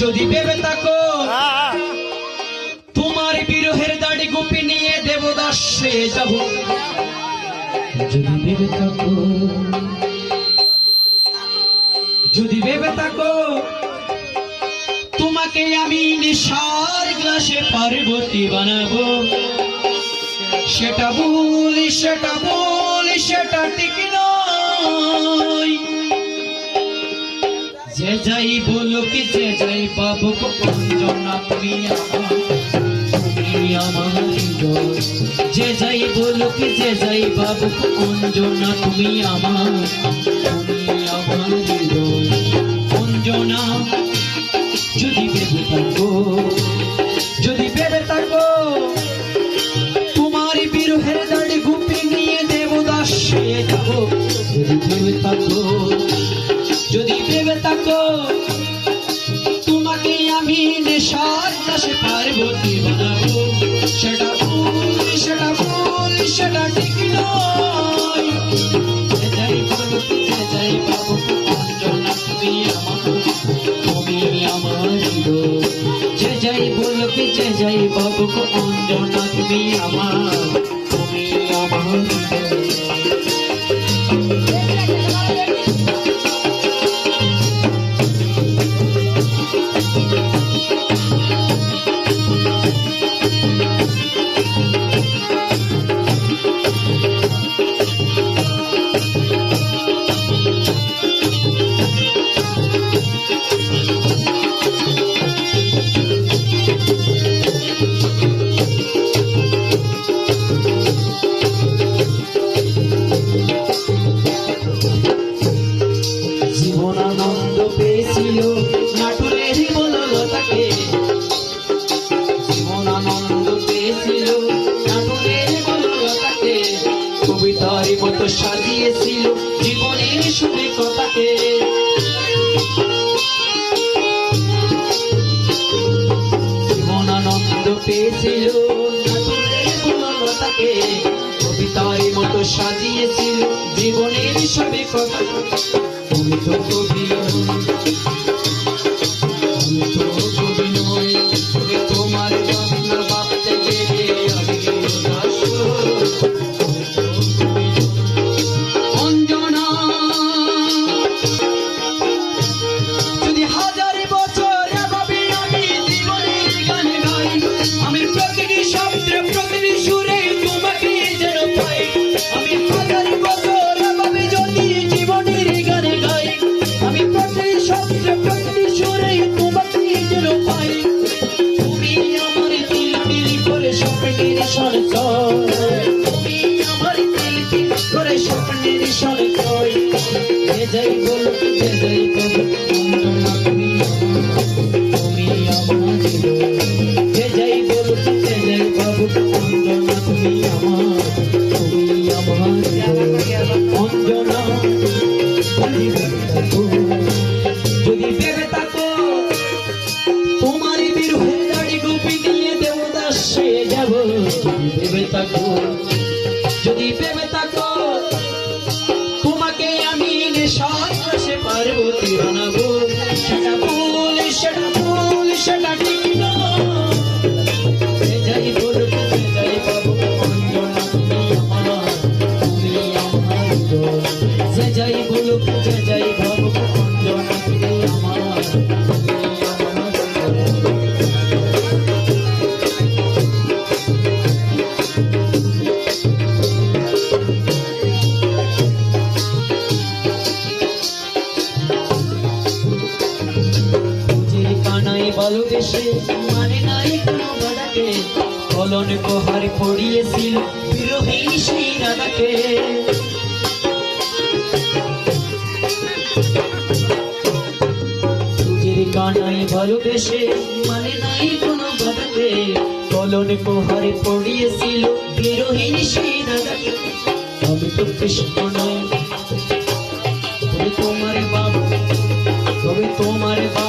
যদি ভেবে থাকো তোমার বিরহের দাড়ি গুপি নিয়ে দেবদাসে যাব। যদি ভেবে থাকো যদি ভেবে থাকো তোমাকে আমি নেশার গ্লাসে পার্বতী বানাবো। সেটা বলি সেটা বলি সেটা ঠিক নয়। যাই বলুক যে যাই আমার। যে যাই বলুক যে যাই অঞ্জনা তুমি আমার। যদি ভেবে থাকো, যদি ভেবে থাকো, তোমার বিরহের গুপি নিয়ে দেবদাসে যদি থাকো থাকো তোমাকে আমি নেশার কাছে পার্বতী বানাবো সেটা ভুল সেটা ভুল, সেটা ঠিক নয়। বলো, যে যাই পাবো তুমি আমার তুমি আমার। যে যাই বলো যে যাই বাবু অঞ্জনা তুমি আমার তুমি আমার বনলতাকে মতো সাজিয়েছিল জীবনের সবে কথা। তুমি তো কবি করে স্বপ্নের যে যাই বলুক যে যাই বলুক তুমি আমার। যে যাই বলুক যে যাই বাবুক ভালোবেসে মানে নাই কোনো বাধাকে। কলন কোহার পড়িয়েছিল বিরোহী সেই রাধাকে। ভালোবেসে মানে নাই কোনো বাধাকে। কলন কোহার পড়িয়েছিল বিরোহীন সেই রাধাকে। আমি তো কৃষ্ণ নয় তোমার বাবা তবে তোমার ভাবনা